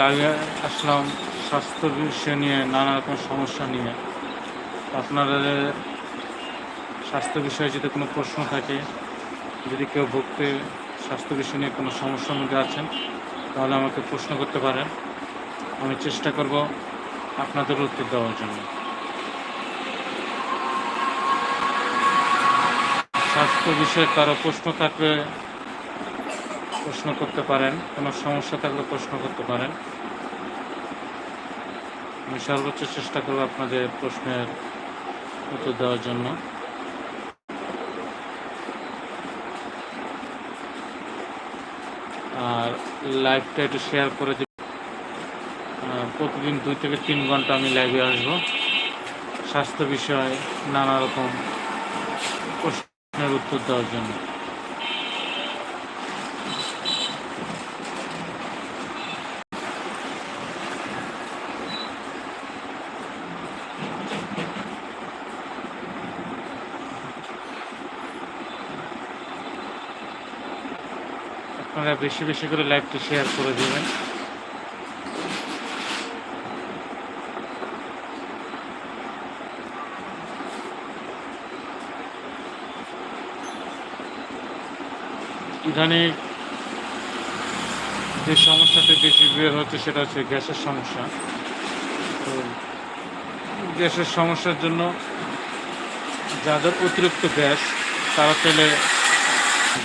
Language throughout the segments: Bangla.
লাইভে আসলাম স্বাস্থ্য বিষয় নিয়ে, নানা রকম সমস্যা নিয়ে। আপনাদের স্বাস্থ্য বিষয়ে যদি কোনো প্রশ্ন থাকে, যদি কেউ ভুগতে স্বাস্থ্য বিষয় নিয়ে কোনো সমস্যার মধ্যে আছেন, তাহলে আমাকে প্রশ্ন করতে পারেন। আমি চেষ্টা করব আপনাদের উত্তর দেওয়ার জন্য। স্বাস্থ্য বিষয়ে কারও প্রশ্ন থাকলে প্রশ্ন করতে পারেন কোনো সমস্যা থাকলে প্রশ্ন করতে পারেন। আমি সর্বোচ্চ চেষ্টা করব আপনাদের প্রশ্নের উত্তর দেওয়ার জন্য। আর লাইভটা একটু শেয়ার করে আহ, প্রতিদিন দুই থেকে তিন ঘণ্টা আমি লাইভে আসব। স্বাস্থ্য বিষয়ে নানা রকম প্রশ্নের উত্তর দেওয়ার জন্য। আপনারা বেশি বেশি করে লাইভটা শেয়ার করে দেবেন। ইদানিং যে সমস্যাটা বেশি বের হচ্ছে সেটা হচ্ছে গ্যাসের সমস্যা। তো গ্যাসের সমস্যার জন্য যাদের অতিরিক্ত গ্যাস, তারা চাইলে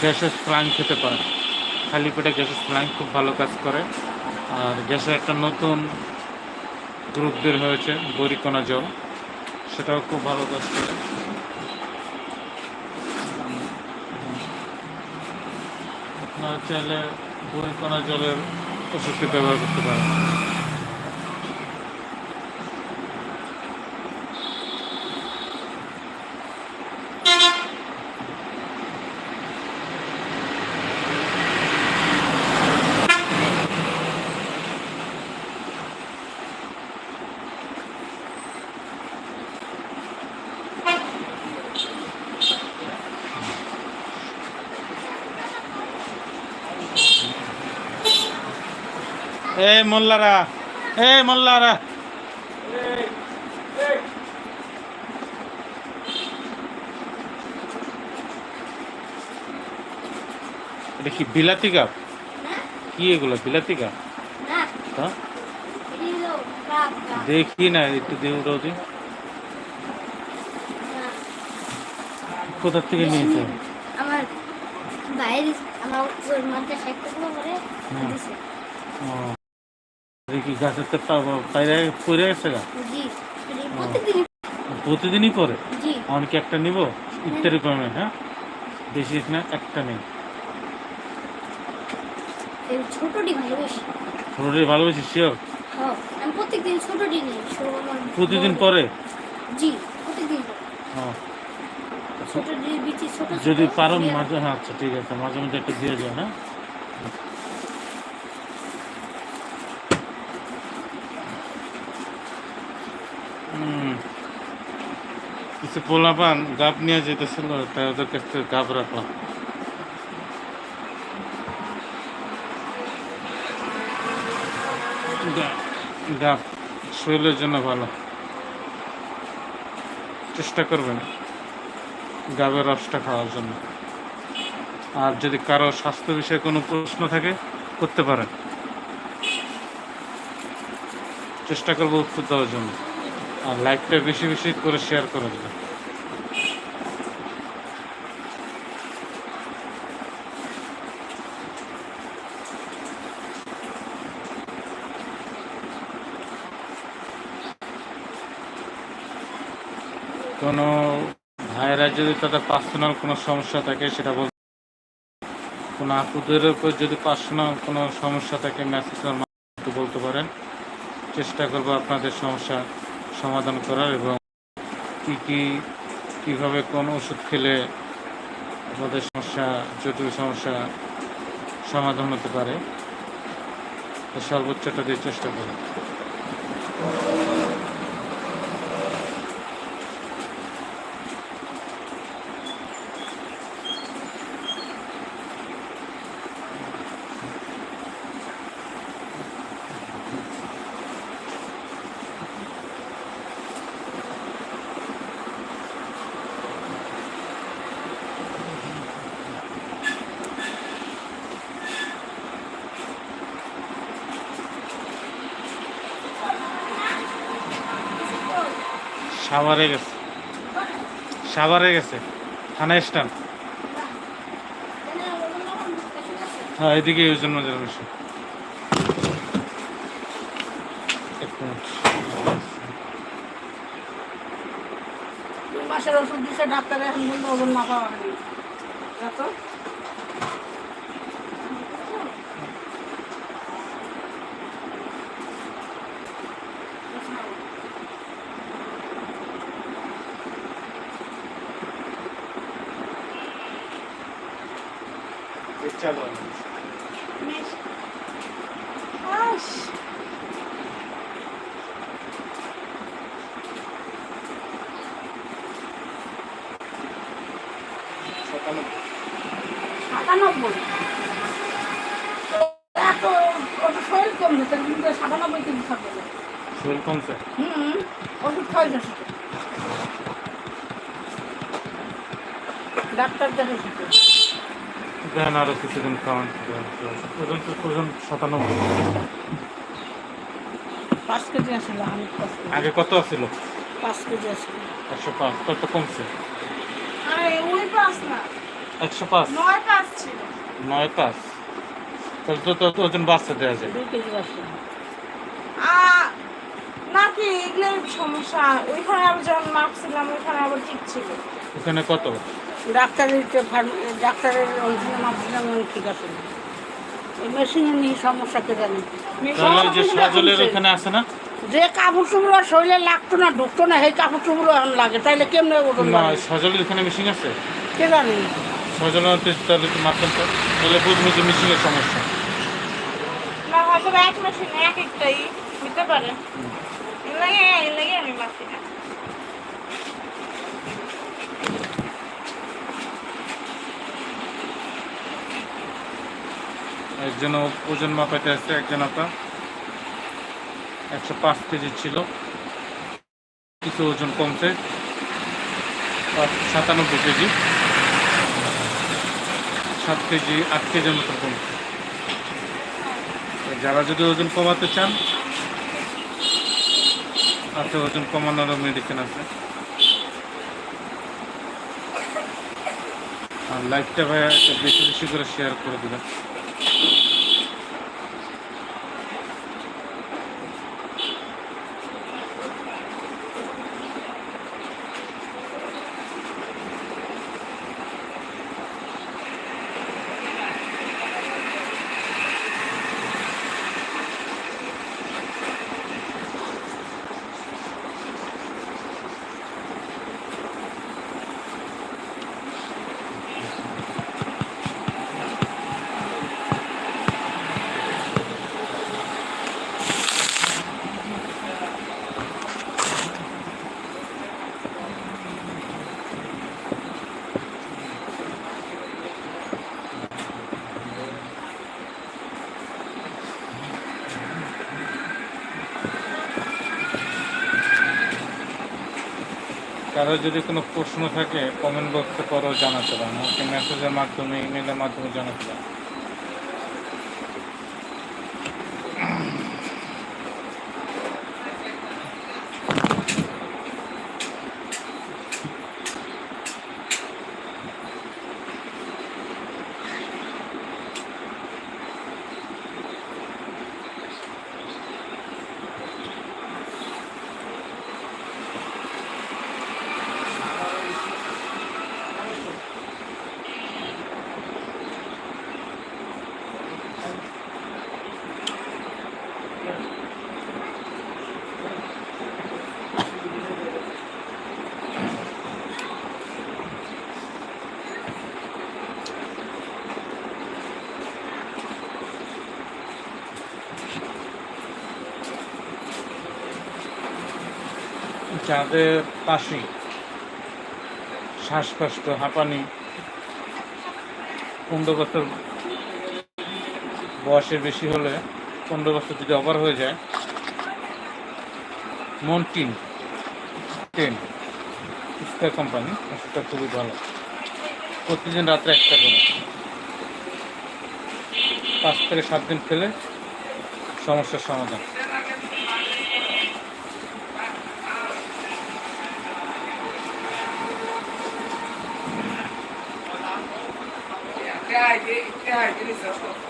গ্যাসের প্রাণ খেতে পারে। খালি পেটে গ্যাসের স্প্লাইন খুব ভালো কাজ করে। আর গ্যাসের একটা নতুন গ্রুপ বের হয়েছে, বরিকোনা জল। সেটাও খুব ভালো কাজ করে। আপনারা চাইলে বরিকোনা জলের ওষুধটি ব্যবহার করতে পারেন। এ মোল্লারা এ মোল্লারা। এটা কি বিলাতি গাপ কি এগুলো বিলাতি না হ্যাঁ? দেখি না একটু দিন রোদি কোথা থেকে নিয়েছে আমার বাইরে আমার মধ্যে সাইকেল করে হুম। ও। দেখি গাছের তো পায়রা পড়ে গেছে গা। প্রতিদিনই পরে অনেকে একটা নিব? ইত্যাদি কমে হ্যাঁ? বেশি না একটা নেই। ছোটটি ভালোবাসি। ছোটটি ভালোবেসি শিওর হ্যাঁ আমি প্রত্যেকদিন ছোটটি নিই প্রতিদিন পরে? জি প্রতিদিন হ্যাঁ ছোটটি বিচি ছোট ছোট যদি পারো মাঝে হ্যাঁ আচ্ছা ঠিক আছে মাঝে মধ্যে একটা দিয়ে যাও হ্যাঁ? কিছু পোলাপান গাপ নিয়ে যেতেছিল, তাই ওদের কাছ থেকে গাপ রাখলাম গাপ শরীরের জন্য ভালো। চেষ্টা করবেন গাবের রসটা খাওয়ার জন্য। আর যদি কারও স্বাস্থ্য বিষয়ে কোনো প্রশ্ন থাকে, করতে পারেন। চেষ্টা করব উত্তর দেওয়ার জন্য। আর লাইকটা বেশি বেশি করে শেয়ার করে দেবেন। কোনো ভাইয়েরা যদি তাদের পার্সোনাল কোনো সমস্যা থাকে, সেটা বল কোনো আপুদের উপর যদি পার্সোনাল কোনো সমস্যা থাকে মেসেজের বলতে পারেন। চেষ্টা করব আপনাদের সমস্যা সমাধান করার এবং কি কি, কীভাবে কোন ওষুধ খেলে আপনাদের সমস্যা, জটিল সমস্যা সমাধান হতে পারে সর্বোচ্চটা দিয়ে চেষ্টা করুন সাভারে গেছে। সাভারে গেছে। থানা স্ট্যান্ড। হ্যাঁ এদিকে ওজন মজার এক মাসের ওষুধ এখন বলল ওজন মাপা সাতানব্বই শরীর তার কিন্তু সাতানব্বই কেজি থাকবে শরীর কমছে হুম ওষুধ খাওয়াই যাচ্ছে ডাক্তার দেখেছি তো। দেন আরও কিছুদিন খাওয়ান। ওজন ওজন সাতানব্বই। পাঁচ কেজি আসলে আমি পাঁচ আগে কত ছিল পাঁচ কেজি আসলে। একশো পাঁচ কত কমছে? আরে ওই পাস না। একশো পাঁচ। নয় পাস ছিল। নয় পাঁচ। তাহলে তো তো ওজন বাচ্চা দেওয়া যায়। দুই কেজি আসলে নাকি এগুলো সমস্যা। ওইখানে আবার যখন মাপছিলাম ওইখানে আবার ঠিক ছিল। ওখানে কত? ডাক্তারের ফার্ম- ডাক্তারের ওইখানে মাপছিলাম আমি ঠিক আছে এই মেশিনে নিয়ে সমস্যা কে জানি? সজলের ওখানে আছে না? যে কাপড় চুপড় শরীরে লাগতো না ঢুকতো না সেই কাপড় চুপড় এখন লাগে। তাইলে কেমনে ওজন? সজলের ওখানে মেশিন আছে। কে জানি? সজলের তাহলে তো তাহলে বুঝব যে মেশিনের সমস্যা। না হয়তো এক মেশিন এক একটাই। হতে পারে। লাগে লাগে আমি মাপছি না। একজন ওজন মাপাইতে আসছে একজন আপা একশো পাঁচ কেজি ছিল। কিছু ওজন কমছে সাতানব্বই কেজি। সাত কেজি, আট কেজির মতো কমছে। যারা যদি ওজন কমাতে চান, আছে ওজন কমানোরও মেডিসিন আছে। আর লাইফটা ভাইয়া একটু বেশি বেশি করে শেয়ার করে দিবেন। Thank you. কারও যদি কোনো প্রশ্ন থাকে কমেন্ট বক্সে করো, জানাতে পারেন আমাকে মেসেজের মাধ্যমে ইমেলের মাধ্যমে জানাতে যাদের কাশি শ্বাসকষ্ট, হাঁপানি, পনেরো বছর বয়সের বেশি হলে পনেরো বছর যদি ওভার হয়ে যায় মন্টিন টেন স্কার কোম্পানি ওষুধটা খুবই ভালো। প্রতিদিন রাত্রে একটা করে। পাঁচ থেকে সাত দিন খেলে সমস্যার সমাধান। হুম